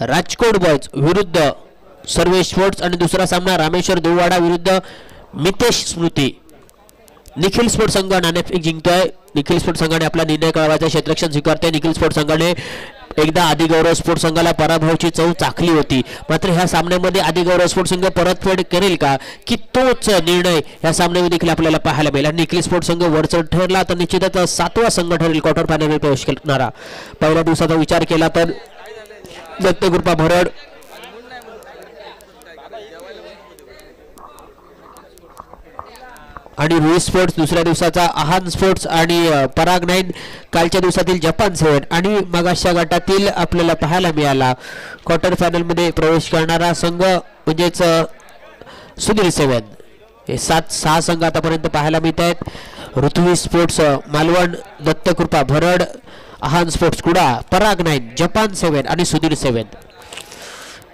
Rajkot boys विरुद्ध सर्वे sports आणि दुसरा सामना रामेश्वर देववाडा विरुद्ध मितेश स्मृती. निखिल स्पोर्ट्स संघ नाणेफेक जिंकतोय. निखिल स्पोर्ट संघाने आपला निर्णय कळवायचा क्षेत्रक्षण स्वीकारतोय निखिल स्पोर्ट संघाने एकदा आदिगौरव स्पोर्ट्स संघाला पराभवाची चव चाखली होती. मात्र ह्या सामन्यामध्ये आदिगौरव स्पोर्ट्स संघ परतफेड करेल का? की तोच निर्णय ह्या सामन्यामध्ये देखील आपल्याला पाहायला मिळेल. आणि निखिल स्पोर्ट्स संघ वरचढ ठरला तर निश्चितच सातवा संघ ठरेल. क्वार्टर फायनलमध्ये प्रवेश करणारा. पहिल्या दिवसाचा विचार केला तर दत्तकृपा भरड. आणि रुई स्पोर्ट्स दुसऱ्या दिवसाचा आहान स्पोर्ट्स आणि पराग नाईन कालच्या दिवसातील जपान सेवन. आणि मगाशा गटातील आपल्याला पाहायला मिळाला. क्वार्टर फायनलमध्ये प्रवेश करणारा संघ म्हणजेच सुधीर सुनील सेवन. हे सात सहा संघ आतापर्यंत पाहायला मिळत आहेत ऋतुवी स्पोर्ट्स मालवण दत्तकृपा भरड आहान स्पोर्ट्स कुडा पराग नाईन जपान सेवन आणि सुधीर सेवन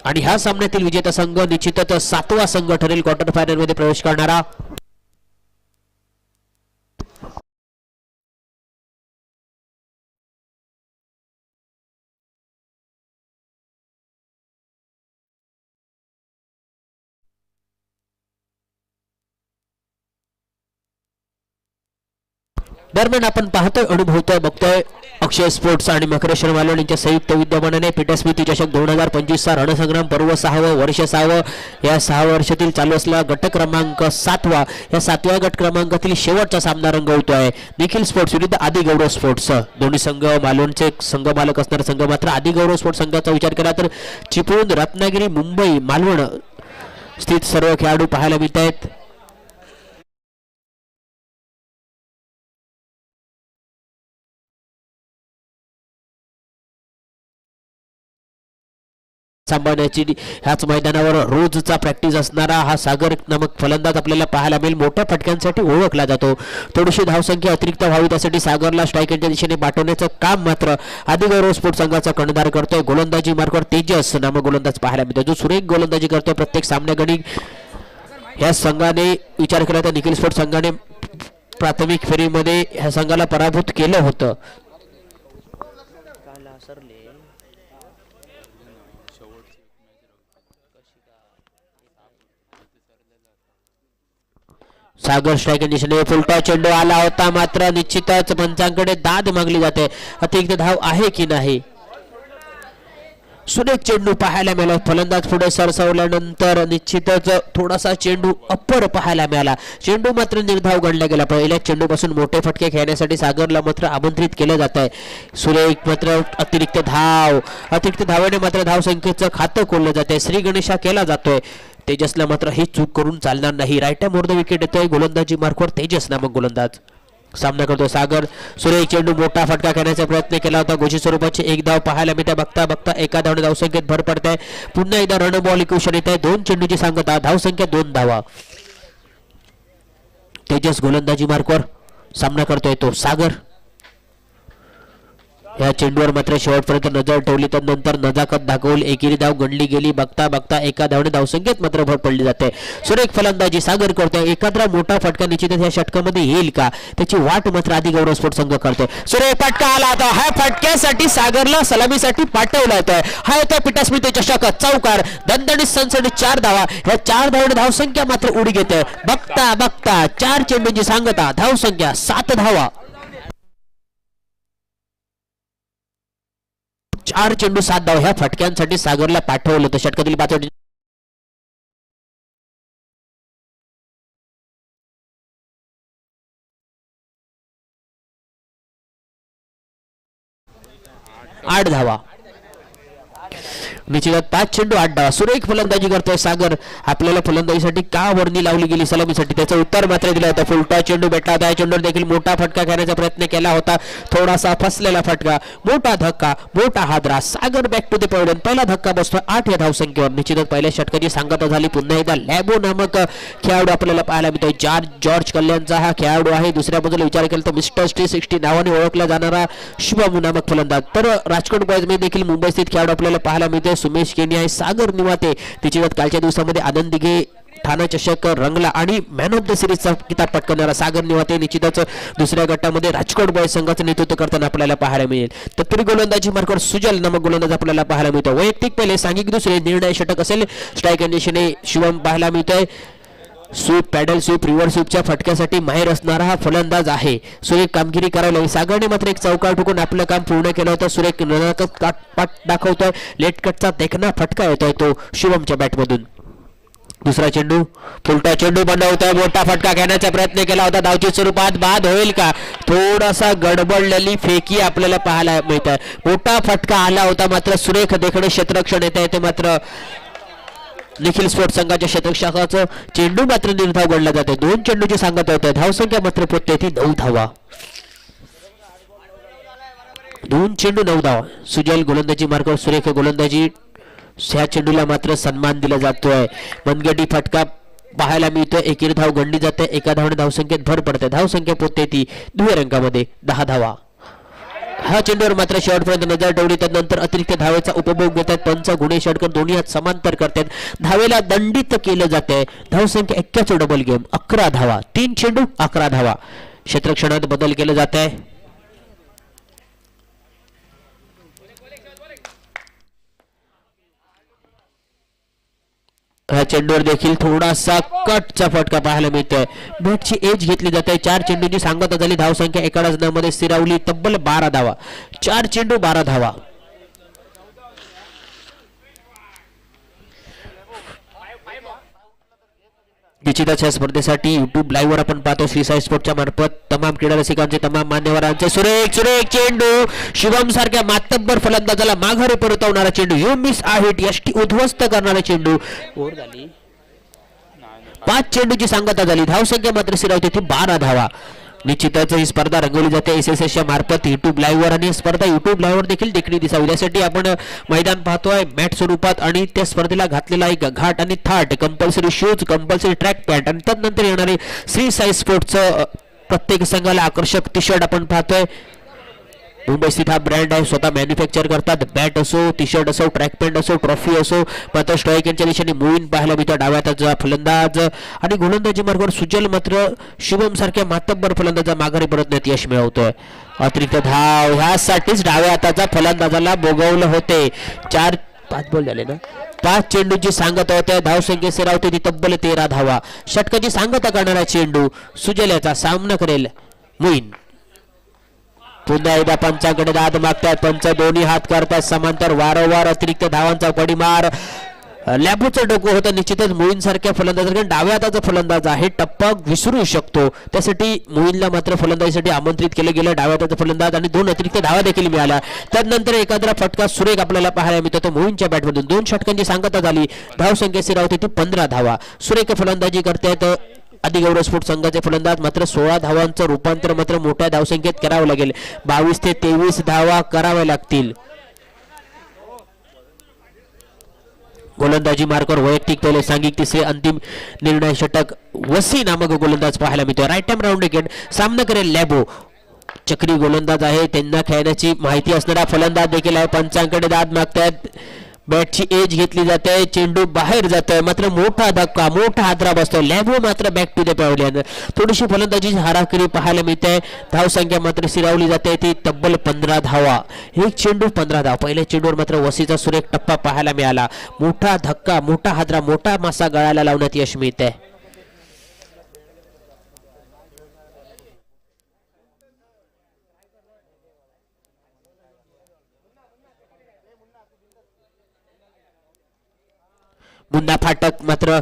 आणि ह्या सामन्यातील विजेता संघ निश्चितच सातवा संघ ठरेल. क्वार्टर फायनलमध्ये प्रवेश करणारा. दरम्यान आपण पाहतोय अनुभवतोय बघतोय. अक्षय स्पोर्ट्स आणि मकरेश्वर मालवण यांच्या संयुक्त विद्यमानाने पीठस्मृती चषक दोन हजार पंचवीसचा रणसंग्राम पर्व सहावं वर्ष सहावं. या सहा वर्षातील चालू असलेला गट क्रमांक सातवा या सातव्या गट क्रमांकातील शेवटचा सामना रंगवतोय. निखिल स्पोर्ट्स विरुद्ध आदी गौरव स्पोर्ट्स. दोन्ही संघ मालवणचे संघ मालक असणारा संघ मात्र आदिगौरव स्पोर्ट्स संघाचा विचार केला तर चिपळूण रत्नागिरी मुंबई मालवण स्थित सर्व खेळाडू पाहायला मिळत आहेत सांभाळण्याची ह्याच मैदानावर रोजचा प्रॅक्टिस असणारा हा सागर नामक फलंदाज आपल्याला पाहायला मिळेल. मोठ्या फटक्यांसाठी ओळखला जातो. थोडीशी धावसंख्या अतिरिक्त व्हावी त्यासाठी सागरला स्ट्रायकरच्या दिशेने पाठवण्याचं काम मात्र आदिगौरव स्पोर्ट संघाचा कर्णधार करतोय. गोलंदाजी मार्गावर तेजस नामक गोलंदाज पाहायला मिळतो. जो सुरेख गोलंदाजी करतोय प्रत्येक सामन्यागणी या संघाने विचार केला तर निखिल स्पोर्ट संघाने प्राथमिक फेरीमध्ये ह्या संघाला पराभूत केलं होतं. सागर स्ट्राईक दिशेने फुलटा चेंडू आला होता. मात्र निश्चितच पंचांकडे दाद मागली जाते. अतिरिक्त धाव आहे की नाही? सुरेख चेंडू पाहायला मिळाला. फलंदाज पुढे सरसवल्यानंतर निश्चितच थोडासा चेंडू अप्पर पाहायला मिळाला. चेंडू मात्र निर्धाव गणला गेला. पहिल्या चेंडूपासून मोठे फटके खेळण्यासाठी सागरला मात्र आमंत्रित केलं जात आहे. सुरेख मात्र अतिरिक्त धाव. अतिरिक्त धावाने मात्र धाव संख्येचं खातं खोललं जाते. श्री गणेशा केला जातोय. तेजसला मात्र ही चूक करून चालणार नाही. रायट्या मोर्द विकेट येतोय गोलंदाजी मार्कवर तेजस नामक गोलंदाज. सामना करतो सागर. सुरेख चेंडू मोठा फटका करण्याचा प्रयत्न केला होता. गोजी स्वरूपाची एक धाव पाहायला मिळते. बघता बघता एका धावने धावसंख्येत भर पडते. पुन्हा एकदा रन बॉल इक्वेशन येत आहे दोन चेंडूची सांगता धावसंख्या दोन धावा. तेजस गोलंदाजी मार्कवर सामना करतोय तो सागर. या चेंडूवर मात्र शेवटपर्यंत नजर ठेवली तर नंतर नजाकत दाखवली एकेरी धाव गणली गेली. बघता बघता एका धावने धावसंख्येत मात्र भर पडली जाते. सुरेख फलंदाजी सागर करतोय. एखादा मोठा फटका निश्चितच या षटकामध्ये येईल का? त्याची वाट मात्र आधी गौरव स्पोर्ट संघ करतोय. सुरेख फटका आला होता. ह्या फटक्यासाठी सागरला सलामीसाठी पाठवला होता. हा येतो पिठास्मितेच्या चषक. चौकार दणदणीत सनसणीत चार धावा. ह्या चार धावने धावसंख्या मात्र उडी घेते बघता बघता चार चेंडूंची सांगता धावसंख्या सात धावा. चार चेंडू सात धाव ह्या फटक्यांसाठी सागरला पाठवलं होतं. षटकातील पाच आठ धावा. निश्चितात पाच चेंडू आठ डावा. सुरेख फलंदाजी करतोय सागर. आपल्याला फलंदाजीसाठी का वर्णी लावली गेली सलामीसाठी? त्याचं उत्तर मात्र दिलं होतं. फुलटा चेंडू भेटला होता. या चेंडूवर देखील मोठा फटका खेळण्याचा प्रयत्न केला होता. थोडासा फसलेला फटका. मोठा धक्का मोठा हादरा. Sagar back to the point पहिला धक्का बसतोय आठ या धावसंख्येवर. निश्चितच पहिल्या षटकाची सांगता झाली. पुन्हा एकदा लॅबो नामक खेळाडू आपल्याला पाहायला मिळतोय. जॉर्ज जॉर्ज कल्याणचा हा खेळाडू आहे. दुसऱ्या बाजूला विचार केला तर मिस्टर स्टी सिक्स्टी नावाने ओळखला जाणारा शुभम नामक फलंदाज. तर राजकोट बॉयजमध्ये देखील मुंबई स्थित खेळाडू आपल्याला पाहायला मिळतोय. सुमेश केनी आहे सागर निवाते. तिची कालच्या दिवसामध्ये आनंद दिघे ठाणा चषक रंगला आणि मॅन ऑफ द सिरीजचा किताब पटकवणारा सागर निवाते निश्चितच दुसऱ्या गटामध्ये राजकोट बॉय संघाचं नेतृत्व करताना आपल्याला पाहायला मिळेल. तत्पूर्वी गोलंदाजी मार्कवर सुजल नामक गोलंदाज आपल्याला पाहायला मिळतो वैयक्तिक पहिले सांघिक दुसरे निर्णय षटक असेल. स्ट्राईक कंडिशने शिवम पाहायला मिळतोय. स्वीप पॅडल स्वीप रिव्हर स्वीपच्या फटक्यासाठी माहेर असणारा हा फलंदाज आहे. सुरेख कामगिरी करावी लागेल सागरने मात्र एक चौकार ठोकून आपलं काम पूर्ण केलं होतं. सुरेख काट- पाठ दाखवतोय. लेट कटचा देखना फटका येतोय तो शुभमच्या बॅटमधून. दुसरा चेंडू फुलटा चेंडू बनवतोय मोठा फटका घेण्याचा प्रयत्न केला होता. धावची स्वरूपात बाद होईल का? थोडासा गडबडलेली फेकी आपल्याला पाहायला मिळत. मोठा फटका आला होता. मात्र सुरेख देखणे क्षेत्ररक्षण येत आहे ते मात्र निखिल स्पोर्ट संघाच्या क्षेत्रक्षकाचं चेंडू मात्र निर्धाव गणला जाते. दोन चेंडूची सांगत होते धावसंख्या मात्र पोहोचते ती नऊ धावा. दोन चेंडू नऊ धावा. सुजल गोलंदाजी मार्गावर सुरेख गोलंदाजी. ह्या चेंडूला मात्र सन्मान दिला जातोय. मनगडी फटका पाहायला मिळतोय. एकेरी धाव गणली जाते. एका धावने धावसंख्येत भर पडते. धावसंख्या पोहोचते ती दुहेरी रंगामध्ये दहा धावा. हा चेंडूवर मात्र शेवटपर्यंत नजर ठेवली. त्यानंतर अतिरिक्त धावेचा उपभोग घेतात पंच गुणे षटकर दोन्ही हात समांतर करतात. धावेला दंडित केलं जाते धावसंख्या एक्क्याचं डबल गेम अकरा धावा. तीन चेंडू अकरा धावा. क्षेत्रक्षणात बदल केलं जात आहे. ह्या चेंडूवर देखील थोडासा कटचा फटका पाहायला मिळतोय. बॅटची एज घेतली जाते. चार चेंडूची सांगता झाली. धावसंख्या एका डझनामध्ये स्थिरावली तब्बल बारा धावा. चार चेंडू बारा धावा. निश्चितच या स्पर्धेसाठी युट्यूब लाईव्हवर आपण पाहतो. श्री साई स्पोर्टच्या मार्फत तमाम क्रीडा रसिकांचे तमाम मान्यवरांचे. सुरेख सुरेख चेंडू. शुभम सारख्या मातब्बर फलंदाजाला माघारी परतवणारा चेंडू. यू मिस आहे यष्टी उद्ध्वस्त करणारा चेंडू. ओर झाली. पाच चेंडूची सांगता झाली. धावसंख्या मात्र स्थिरावते ती बारा धावा. निश्चितच ही स्पर्धा रंगवली जाते. एस एस एसच्या मार्फत युट्यूब लाईव्हवर आणि स्पर्धा युट्यूब लाईव्हवर देखील देखणी दिसावी. यासाठी आपण मैदान पाहतोय. मॅट स्वरूपात आणि त्या स्पर्धेला घातलेला एक घाट आणि थाट compulsory shoes compulsory track pant आणि त्यानंतर येणारे श्री साई स्पोर्टचं प्रत्येक संघाला आकर्षक टी शर्ट आपण पाहतोय. मुंबई स्थित हा ब्रँड आहे स्वतः मॅन्युफॅक्चर करतात. बॅट असो टी शर्ट असो ट्रॅक पॅन्ट असो ट्रॉफी असो मात्र स्ट्राईक यांच्या दिशेने मुवीन पाहायला मिळतो डाव्या हाताचा फलंदाज. आणि गोलंदाजी मार्गावर सुजल मात्र शुभम सारख्या मातब्बर फलंदाजा माघारी परतण्यात यश मिळवतोय. अतिरिक्त धाव ह्यासाठीच डाव्या हाताचा फलंदाजाला बोगवलं होते. चार पाच बॉल झाले ना? पाच चेंडूची सांगत होते. धाव संख्या सिरावते ती तब्बल तेरा धावा. षटकाची सांगता करणारा चेंडू सुजल याचा सामना करेल मुईन पुन्हा एकदा पंचाकडे दाद मागतात पंच दोन्ही हात करतात समांतर वारंवार अतिरिक्त धावांचा पडीमार लॅबूचं डोकं होतं निश्चितच मोईन फलंदाज डाव्या हाताचा फलंदाज आहे. टप्पा विसरू शकतो. त्यासाठी मोईनला मात्र फलंदाजीसाठी आमंत्रित केलं गेलं. डाव्या हाताचा फलंदाज आणि दोन अतिरिक्त धावा देखील मिळाल्या. त्यानंतर एखादा फटका सुरेख आपल्याला पाहायला मिळतो. तो मोईनच्या बॅटमधून. दोन षटकांची सांगता झाली. धावसंख्या स्थिरावते ती पंधरा धावा. सुरेख फलंदाजी करतायत. अतिगौरव स्फोट संघाचे फलंदाज मात्र सोळा धावांचं रूपांतर मात्र मोठ्या धावसंख्येत करावं लागेल. बावीस ते तेवीस धावा कराव्या लागतील. गोलंदाजी मार्गावर वैयक्तिक पहिले सांगिक तिसरे अंतिम निर्णय षटक वसी नामक गोलंदाज पाहायला मिळतो राईट टाइम राऊंड विकेट सामना करेल लॅबो. चक्री गोलंदाज आहे. त्यांना खेळण्याची माहिती असणारा फलंदाज देखील आहे. पंचांकडे दाद मागतायत. बॅटची एज घेतली जाते चेंडू बाहेर जातोय मात्र मोठा धक्का मोठा हादरा बसतो लॅबो मात्र बॅक टू द पावल्यानं थोडीशी फलंदाजी हाराखरी पाहायला मिळते. धाव संख्या मात्र सिरावली जाते. ती तब्बल पंधरा धावा. एक चेंडू पंधरा धाव. पहिल्या चेंडूवर मात्र वसीचा सुरेख टप्पा पाहायला मिळाला. मोठा धक्का मोठा हादरा मोठा मासा गळायला लावण्यात यश मिळते. मुन्ना फाटक मात्र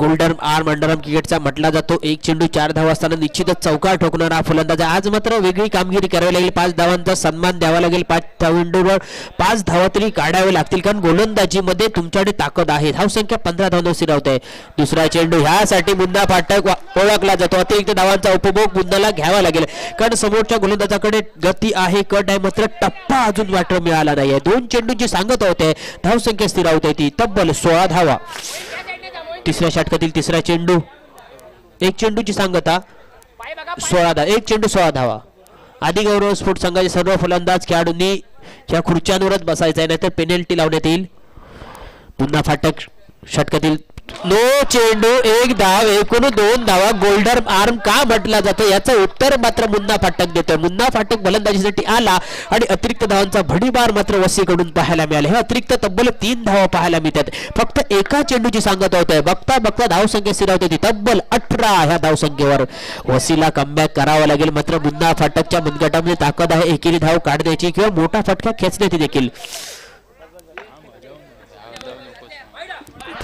गोल्डन आर्म अंडरआर्म क्रिकेटचा म्हटला जातो. एक चेंडू चार धाव असताना निश्चितच चौकार ठोकणारा हा फलंदाज. आज मात्र वेगळी कामगिरी करावी लागेल. पाच धावांचा सन्मान द्यावा लागेल. पाच धावेंडूवर पाच धावा तरी काढावे लागतील. कारण गोलंदाजीमध्ये तुमच्याकडे ताकद आहे. धावसंख्या पंधरा धावांवर आहे दुसरा चेंडू ह्यासाठी मुन्ना फाटक ओळखला जातो. अतिरिक्त धावांचा उपभोग मुन्नाला घ्यावा लागेल. कारण समोरच्या गोलंदाजाकडे गती आहे कट आहे. मात्र टप्पा अजून वाटर मिळाला नाहीये. दोन चेंडूंची सांगत होते. धावसंख्या स्थिरावते ती. तब्बल सोळा धावा. तिसऱ्या षटकातील तिसरा चेंडू. एक चेंडूची सांगता सोळा धावा एक चेंडू सोळा धावा. आधी गौरव स्फोट संघाचे सर्व फलंदाज खेळाडूंनी या खुर्च्यांवरच बसायचं आहे नाहीतर पेनल्टी लावण्यात येईल. पुन्हा फाटक षटकातील नो चेंडू एक धाव एकूण दोन धावा गोल्डर आर्म का म्हटला जातो? याचं उत्तर मात्र मुन्ना फाटक देतोय. मुन्ना फाटक फलंदाजीसाठी आला आणि अतिरिक्त धावांचा भडीमार मात्र वसीकडून पाहायला मिळाला. हे अतिरिक्त तब्बल तीन धावा पाहायला मिळतात. फक्त एका चेंडूची सांगत होतोय. बघता बघता धावसंख्या स्थिरावते ती. तब्बल अठरा ह्या धावसंख्येवर. वसीला कमबॅक करावा लागेल. मात्र मुन्ना फाटकच्या मनगटामध्ये ताकद आहे. एकेरी धाव काढण्याची किंवा मोठा फटका खेचण्याची देखील.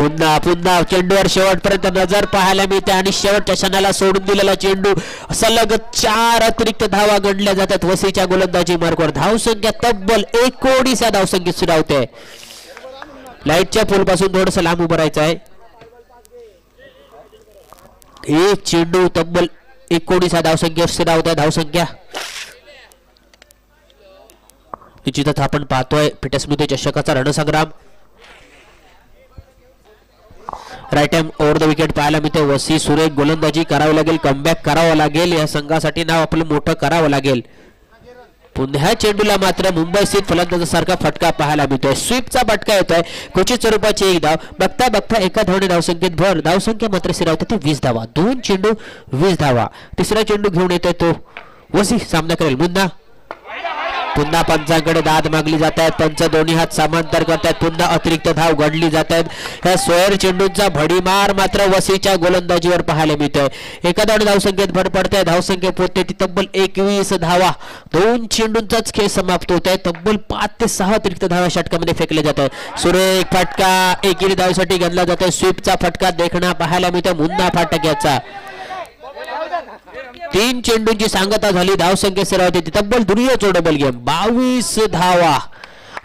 पुन्हा पुन्हा चेंडूवर शेवटपर्यंत नजर पाहायला मिळते आणि शेवटच्या क्षणाला सोडून दिलेला चेंडू सलग चार अतिरिक्त धावा गणल्या जातात. वसीच्या गोलंदाजी मार्गवर धावसंख्या तब्बल एकोणीस या धावसंख्येत सुरावते लाईटच्या पोलपासून थोडस लांब उभं राहायचं आहे. एक चेंडू तब्बल एकोणीस या धावसंख्येवर स्थिरावते धावसंख्या निश्चितच आपण पाहतोय. पिटस्मृती चषकाचा रणसंग्राम. Right time over the wicket पाहायला मिळते. वसी सुरेख गोलंदाजी करावी लागेल. कमबॅक करावं लागेल. या संघासाठी नाव आपलं मोठं करावं लागेल. पुन्हा चेंडूला मात्र मुंबई स्थित फलंदाजासारखा फटका पाहायला मिळतोय. स्वीपचा फटका येतोय. क्वचित स्वरूपाची एक धाव. बघता बघता एका धावने धावसंख्येत भर धावसंख्या मात्र सिरावते ती वीस धावा. दोन चेंडू वीस धावा. तिसरा चेंडू घेऊन येतोय तो. वसी सामना करेल. मुन्ना. पुन्हा पंचांकडे दाद मागली जात आहेत पंच दोन्ही हात समांतर करतायत पुन्हा अतिरिक्त धाव घडली जात आहेत. ह्या सोयर चेंडूंचा भडीमार मात्र वसीच्या गोलंदाजीवर पाहायला मिळतोय. एका धावसंख्येत भर पडते धावसंख्या पोहोचते ती तब्बल एकवीस धावा. दोन चेंडूंचाच खेळ समाप्त होत आहे. तब्बल पाच ते सहा अतिरिक्त धावा षटकामध्ये फेकले जात आहे सुरेख फटका एकेरी धावसाठी घेतला जातोय. स्वीपचा फटका देखणा पाहायला मिळतोय. मुन्ना फाटक याचा. तीन चेंडूंची सांगता झाली. धावसंख्या सरावती ती तब्बल दुनिया डबल गेम बावीस धावा.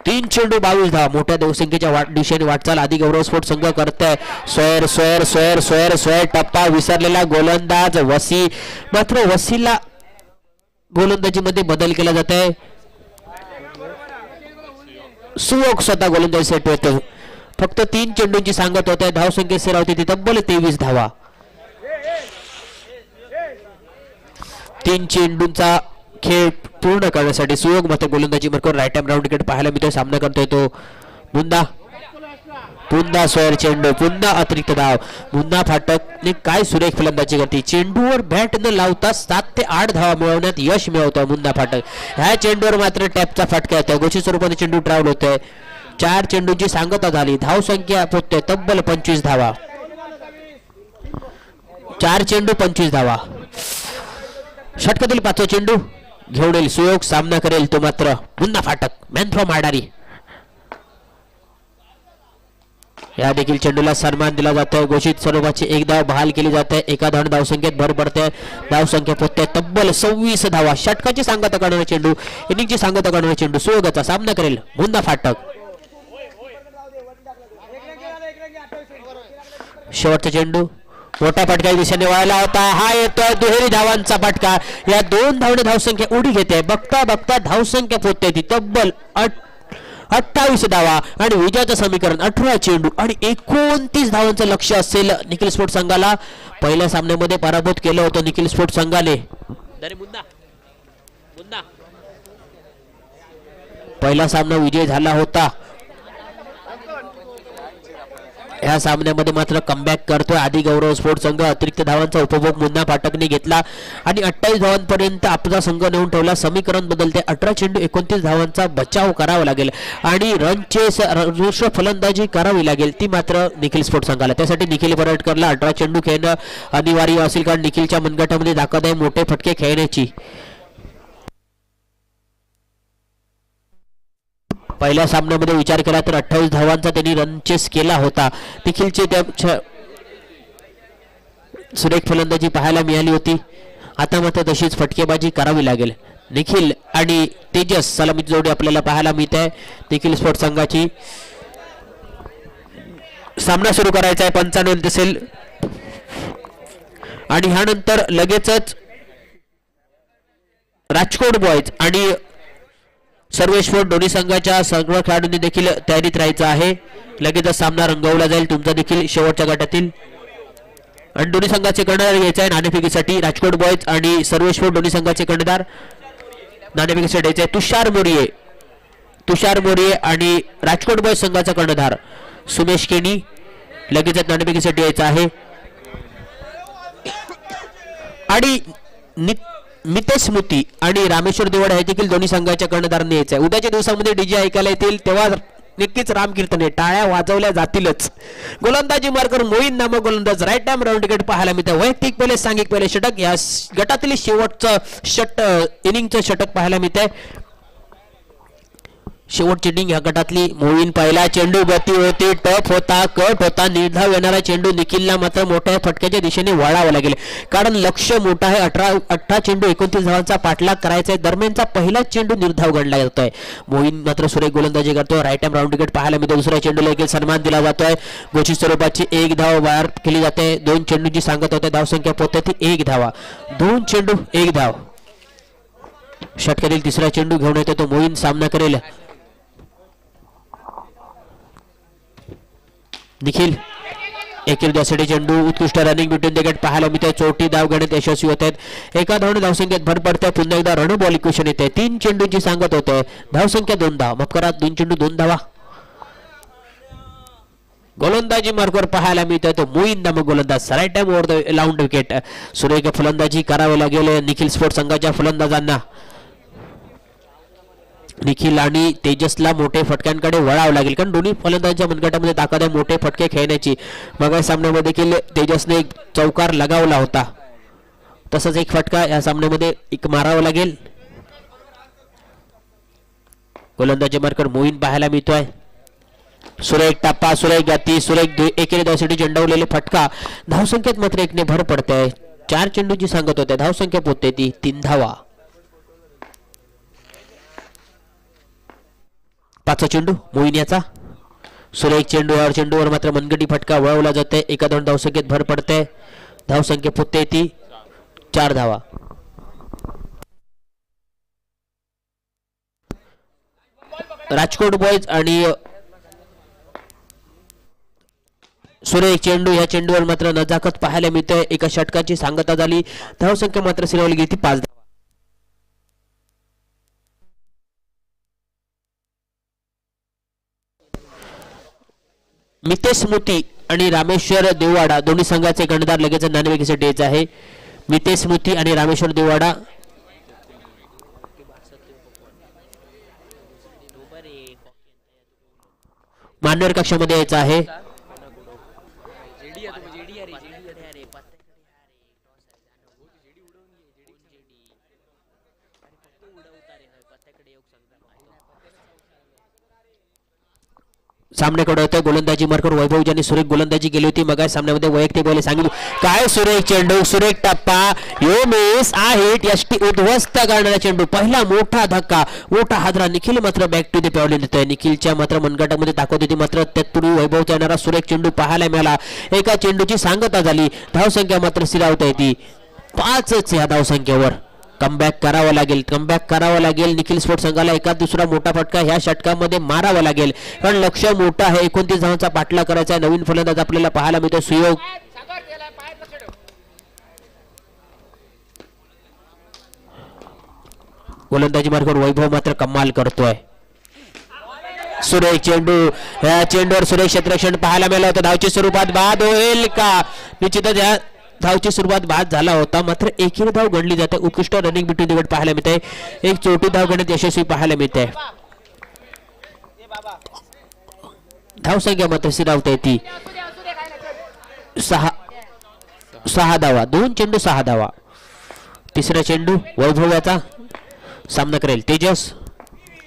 तीन चेंडू बावीस धावा. मोठ्या धावसंख्येच्या वाट दिशेने वाटचाल. आधी गौरव स्फोट संघ करताय. सोयर सोयर सोयर सोयर सोयर टप्पा विसरलेला गोलंदाज वसी मात्र वसीला गोलंदाजीमध्ये बदल केला जात आहे सुवक स्वतः गोलंदाजी सेट होतो. फक्त तीन चेंडूंची सांगत होत. आहे धावसंख्या सरावती तब्बल तेवीस धावा. तीन चेंडूंचा खेळ पूर्ण करण्यासाठी सुयोग मत गोलंदाजी मार्गावर राईट टाइम राऊंड विकेट पाहायला मिळतोय. सामना करतोय तो मुंदा पुन्हा सोयर चेंडू पुन्हा अतिरिक्त धाव. मुन्ना फाटकने काय सुरेख फलंदाजी करते. चेंडूवर बॅट न लावता सात ते आठ धावा मिळवण्यात यश मिळवतो मुन्ना फाटक. ह्या चेंडूवर मात्र टॅपचा फटका येतो गोष्टी स्वरूपाने चेंडू ट्रॅव्हल होतोय. चार चेंडूंची सांगता झाली. धाव संख्या पोहोचते तब्बल पंचवीस धावा. चार चेंडू पंचवीस धावा. षटकातील पाचवा चेंडू. घेऊन येईल सुयोग सामना करेल तो मात्र पुन्हा फाटक. मॅन फ्रॉम आडारी या देखील चेंडूला सन्मान दिला जातोय. घोषित स्वरूपाची एक धाव बहाल केली जाते. एका धाव धावसंख्येत भर पडते. धावसंख्या पोहोचते तब्बल सव्वीस धावा. षटकाची सांगता करणारा चेंडू इनिंगची सांगता करणारा चेंडू सुयोगाचा सामना करेल. मुन्ना फाटक. शेवटचा चेंडू. मोठा फटका दिशेने वळाला होता. हा येतोय दुहेरी धावांचा फटका. या दोन धावणे धावसंख्या उडी घेते. बघता बघता धावसंख्या पोहोचते ती. तब्बल अठ अठ्ठावीस धावा आणि विजयाचं समीकरण अठरा चेंडू आणि एकोणतीस धावांचं लक्ष असेल निखिल स्पोर्ट संघाला. पहिल्या सामन्यामध्ये पराभूत केलं होतं निखिल स्पोर्ट संघाने. पहिला सामना विजय झाला होता. या सामन्यामध्ये मात्र कमबॅक करतोय. आधी गौरव स्पोर्ट संघ अतिरिक्त धावांचा उपभोग मुन्ना पाठकने घेतला. आणि अठ्ठावीस धावांपर्यंत आपला संघ नेऊन ठेवला. समीकरण बदलते. अठरा चेंडू एकोणतीस धावांचा बचाव करावा लागेल. आणि रनचे सर्वोच्च फलंदाजी करावी लागेल. ती मात्र निखिल स्पोर्ट संघाला. त्यासाठी निखिल परटकरला अठरा चेंडू खेळणं अनिवार्य असेल कारण निखिलच्या मनगटामध्ये दाखवत आहे. मोठे फटके खेळण्याची. पहिल्या सामन्यामध्ये विचार केला तर अठ्ठावीस धावांचा त्यांनी रन चेस केला होता. निखिलचे त्या सुरेख फलंदाजी पाहायला मिळाली होती. आता मात्र तशीच फटकेबाजी करावी लागेल. निखिल आणि तेजस सलामीची जोडी आपल्याला पाहायला मिळते आहे. निखिल स्पोर्ट संघाची सामना सुरू करायचा आहे. पंचानंद असेल. आणि ह्यानंतर लगेचच राजकोट बॉयज आणि सर्वेश्वर दोन्ही संघाच्या सर्व खेळाडूंनी देखील तयारीत राहायचं आहे. लगेचच सामना रंगवला जाईल. तुमचा देखील शेवटच्या गटातील. आणि दोन्ही संघाचे कर्णधार घ्यायचे आहे नाणेफेकीसाठी राजकोट बॉयज आणि सर्वेश्वर दोन्ही संघाचे कर्णधार. नाणेफेकीसाठी द्यायचे आहे तुषार मोरिये. तुषार मोरिये आणि राजकोट बॉयज संघाचा कर्णधार सुमेश केनी. लगेच नाणेफेकीसाठी यायचं आहे. आणि नित मितेश स्मृती आणि रामेश्वर देवड हे देखील दोन्ही संघाच्या कर्णधारांनी यायचं. आहे उद्याच्या दिवसामध्ये डीजे ऐकायला येतील तेव्हा नक्कीच रामकीर्तने टाळ्या वाजवल्या जातीलच. गोलंदाजी मार्कर मोईन नामक गोलंदाज राईट टाइम राऊंड विकेट पाहायला मिळतं. वैयक्तिक पहिले सांघिक पहिले षटक या गटातील शेवटचं षट इनिंगचं षटक पाहायला मिळतंय. शेवटची डिंग ह्या गटातली मोहीन पहिला. चेंडू गती होती. टफ होता कट होता. निर्धाव येणारा चेंडू निखिलला मात्र मोठ्या फटक्याच्या दिशेने वळावा लागेल. कारण लक्ष मोठा आहे. अठरा अठरा चेंडू एकोणतीस धावांचा पाठलाग करायचा आहे. दरम्यानचा पहिलाच चेंडू निर्धाव गणला जातोय. मोहीन मात्र सुरेख गोलंदाजी करतोय. राईट टाइम राऊंड विकेट पाहायला मिळतो. दुसऱ्या चेंडूला देखील सन्मान दिला जातोय. घोषित स्वरूपाची एक धाव बाहेर केली जाते. दोन चेंडूची सांगत होते. धावसंख्या पोहोचते ती एक धावा. दोन चेंडू एक धाव. षटकातील तिसरा चेंडू घेऊन येतो. तो मोहीन सामना करेल. निखिल एकेर द्यासाठी चेंडू उत्कृष्ट रनिंग बिटून देखील पाहायला मिळते चोटी धाव घेण्यात यशस्वी होत आहेत. एका धावने धावसंख्येत भर पडते पुन्हा एकदा रण बॉल इक्वेशन येते. तीन चेंडूंची सांगत होते. धावसंख्या दोन धाव. माफ करा दोन चेंडू दोन धावा. गोलंदाजी मार्गवर पाहायला मिळतोय. तो मोईन नामक गोलंदाज. सराय time over the round wicket सुरेख फलंदाजी करावी लागेल. निखिल स्पोर्ट संघाच्या फलंदाजांना. निखिल आणि तेजसला मोठे फटक्यांकडे वळावं लागेल. कारण दोन्ही फलंदाजांच्या मनगटामध्ये ताकद आहे मोठे फटके खेळण्याची. मग या सामन्यामध्ये देखील तेजसने एक चौकार लगावला होता. तसंच एक फटका या सामन्यामध्ये एक मारावा लागेल. गोलंदाजी मार्कर मोहीन पाहायला मिळतोय. सुरेख टप्पा सुरेख गती सुरेख एकेरी धावसाठी झेंडवलेले फटका. धावसंख्येत मात्र एकने भर पडते. चार चेंडूची सांगत होत्या धावसंख्या पोहोचते ती तीन धावा. पाचवा चेंडू मोईन याचा सुरेख चेंडूवर चेंडूवर मात्र मनगटी फटका वळवला जाते एका दोन धावसंख्येत भर पडते धावसंख्या पुतते ती चार धावा. राजकोट बॉयज आणि सुरेख चेंडू या चेंडूवर मात्र नजाकत पाहायला मिळते एका षटकाची सांगता झाली. धावसंख्या मात्र सिरवली गेली ती पाच मितेश स्मृती आणि रामेश्वर देववाडा दोन्ही संघाचे कर्णधार लगेच नाणेफेकीसाठी यायचं आहे. मितेश स्मृती आणि रामेश्वर देववाडा. मान्यवर कक्षामध्ये यायचं आहे. सामन्याकडे होतं. गोलंदाजी मार्कर वैभव ज्यांनी सुरेख गोलंदाजी केली होती. मग सामन्यामध्ये वैयक्तिक बोले सांगितलं. काय सुरेख चेंडू? सुरेख टप्पा. यो मिस आ यष्टी उद्ध्वस्त करणारा चेंडू. पहिला मोठा धक्का. मोठा हादरा. निखिल मात्र बॅक टू दी पॅवलिन देतोय. निखिलच्या मात्र मनगटामध्ये ताकद होती मात्र तत्पूर्वी वैभवचा येणारा सुरेख चेंडू पाहायला मिळाला. एका चेंडूची सांगता झाली. धावसंख्या मात्र स्थिरावता येते. पाचच या धावसंख्येवर. कमबॅक करावं लागेल. कमबॅक करावं लागेल. निखिल स्पोर्ट संघाला एका दुसरा मोठा फटका ह्या षटकामध्ये मारावा लागेल. कारण लक्ष मोठं आहे. एकोणतीस धावांचा पाठला करायचा आहे. नवीन फलंदाज आपल्याला पाहायला मिळतो. सुयोग. गोलंदाजी मार्गावर वैभव मात्र कमाल करतोय. सुरेश चेंडू. या चेंडूवर सुरेश क्षेत्रक्षण पाहायला मिळालं होता. धावची स्वरूपात बाद होईल का? निश्चितच या धावची सुरुवात बाद झाला होता. मात्र एकही धाव गणली जाते. उत्कृष्ट रनिंग बिटून दिवट पाहायला मिळते. एक चोटी धाव गणित यशस्वी पाहायला मिळते. धावसंख्या मात्र स्थिरावते ती सहा सहा धावा. दोन चेंडू सहा धावा. तिसरा चेंडू वैभव्याचा सामना करेल. तेजस.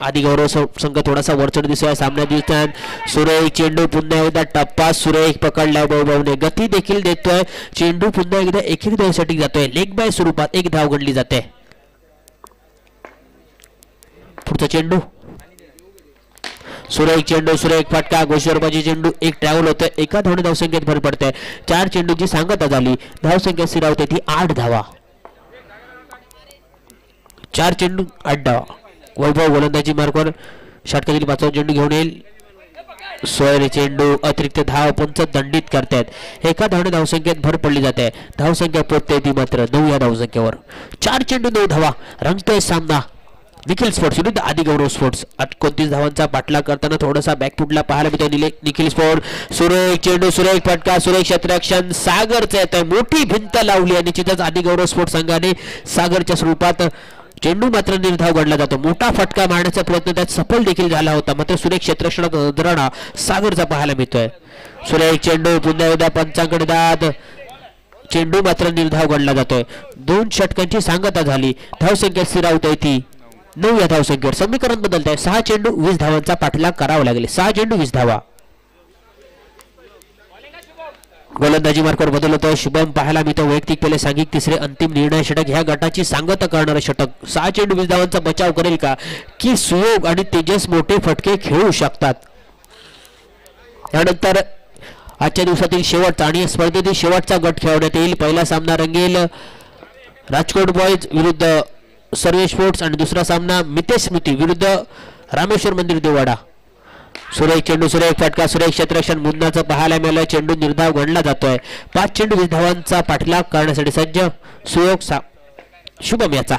आधी गौरव संघ थोडासा वरचढ दिसतोय. सामना दिसतोय सुरेख चेंडू पुन्हा एकदा टप्पा सुरेख पकडलाय बहुभाऊने गती देखील देतोय. चेंडू पुन्हा एकदा एकेरी धावसाठी जातोय. लेग बाय स्वरूपात एक धाव घडली जाते. पुढचा चेंडू. सुरेख चेंडू सुरेख फटका. गोश्वरबाजी चेंडू एक ट्रॅव्हल होतं. एका धावणे धावसंख्येत भर पडते चार चेंडूची सांगता झाली. धावसंख्या स्थिरावते ती आठ धावा. चार चेंडू आठ धावा. वैभव गोलंदाजी मार्गावर षटकातील पाचवा चेंडू घेऊन येईल. सोयरे चेंडू अतिरिक्त धाव पंच दंडित करतायत. एका धावणे धावसंख्येत भर पडली जाते. धावसंख्या पोचते ती मात्र नऊ या धावसंख्येवर. चार चेंडू नऊ धावा. रंगतोय सामना. निखिल स्पोर्ट्स विरुद्ध आदी गौरव स्पोर्ट्स एकोणतीस धावांचा पाठलाग करताना थोडासा बॅकफुटला पाहायला मिळतो निले निखिल स्पोर्ट. सुरेख चेंडू सुरेख फटका सुरेख क्षेत्ररक्षण. सागरचं येतोय. मोठी भिंत लावली आणि निश्चितच आदी गौरव स्पोर्ट्स संघाने सागरच्या स्वरूपात चेंडू मात्र निर्धाव गडला जातो. मोठा फटका मारण्याचा प्रयत्न त्यात सफल देखील झाला होता. मात्र सुरेख क्षेत्ररक्षणात दराणा सागरचा पाहायला मिळतोय. सुरेख चेंडू पुन्हा एकदा पंचांकडे दाद. चेंडू मात्र निर्धाव गणला जातोय. दोन षटकांची सांगता झाली. धावसंख्या स्थिरावत आहे ती. नऊ या धावसंख्येवर. समीकरण बदलत आहे सहा चेंडू वीस धावांचा पाठलाग करावा लागेल. सहा चेंडू वीस धावा. गोलंदाजी मार्कवर बदल होतो शुभम पाहायला मी तो वैयक्तिक पहिले सांघिक तिसरे अंतिम निर्णय षटक. ह्या गटाची सांगता करणारं षटक. सहा चेंडू वीस धावांचा बचाव करेल का? की सुयोग आणि तेजस मोठे फटके खेळू शकतात? त्यानंतर आजच्या दिवसातील शेवटचा आणि स्पर्धेतील शेवटचा गट खेळवण्यात येईल. पहिला सामना रंगेल राजकोट बॉयज विरुद्ध सर्वे स्पोर्ट्स आणि दुसरा सामना मितेश स्मृती विरुद्ध रामेश्वर मंदिर देवाडा. सुरेख चेंडू सुरेख फटका सुरेख क्षेत्रक्षण मुन्नाचं पाहायला मिळालं. चेंडू निर्धाव गणला जातोय. पाच चेंडू वीस धावांचा पाठलाग करण्यासाठी सज्ज सुयोग सा शुभम याचा.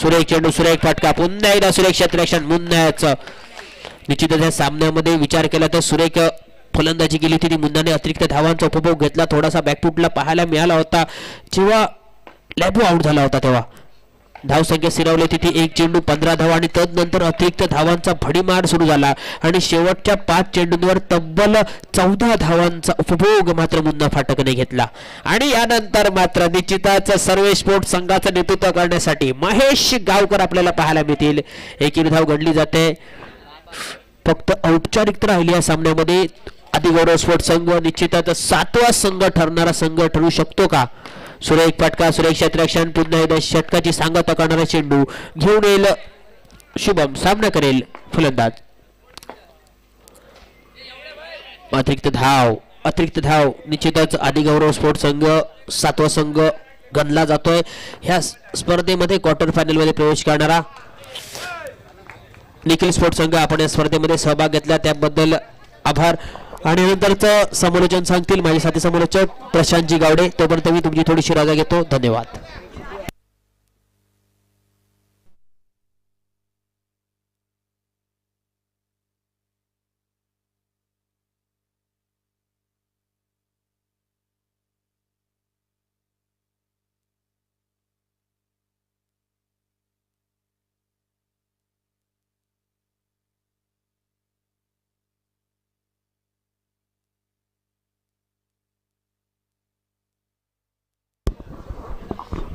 सुरेख चेंडू सुरेख फटका. पुन्हा एकदा सुरेख क्षेत्ररक्षण. मुन्नाचं निश्चितच या सामन्यामध्ये विचार केला तर सुरेख फलंदाजी केली होती. ती मुन्नाने अतिरिक्त धावांचा उपभोग घेतला. थोडासा बॅकफुटला पाहायला मिळाला होता. जेव्हा लॅबू आउट झाला होता तेव्हा. धावसंख्या स्थिरावली तिथे एक चेंडू पंधरा धावा आणि तदनंतर अतिरिक्त धावांचा भडीमार सुरू झाला. आणि शेवटच्या पाच चेंडूंवर तब्बल चौदा धावांचा उपभोग मात्र मुन्ना फाटकने घेतला. आणि यानंतर मात्र निश्चितच सर्व स्पोर्ट संघाचं नेतृत्व करण्यासाठी महेश गावकर आपल्याला पाहायला मिळतील. एकीर धाव घडली जाते. फक्त औपचारिकता राहिली या सामन्यामध्ये. आदिगौरव स्पोर्ट संघ निश्चितच सातवा संघ ठरणारा संघ ठरू शकतो का? सुरेख फटका सुरेख क्षेत्रक्षण पुन्हा एकदा षटकाची सांगता करणारा चेंडू घेऊन येईल. शुभम सामना करेल फलंदाज. अतिरिक्त धाव अतिरिक्त धाव. निश्चितच आदिगौरव स्पोर्ट संघ सातवा संघ गणला जातोय. ह्या स्पर्धेमध्ये क्वार्टर फायनलमध्ये प्रवेश करणारा निखिल स्पोर्ट संघ आपण या स्पर्धेमध्ये सहभाग घेतला. त्याबद्दल आभार. आणि नंतरचं समालोचन सांगतील माझे साथी समालोचक प्रशांतजी गावडे तोपर्यंत मी तुमची थोडीशी राजा घेतो. धन्यवाद.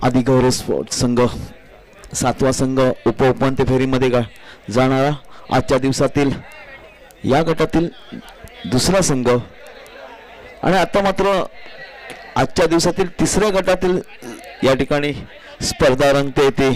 आदिगौरव स्पोर्ट्स संघ. सातवा संघ उपउपांत्य फेरीमध्ये गा जाणारा आजच्या दिवसातील या गटातील दुसरा संघ. आणि आता मात्र आजच्या दिवसातील तिसऱ्या गटातील या ठिकाणी स्पर्धा रंगते येते.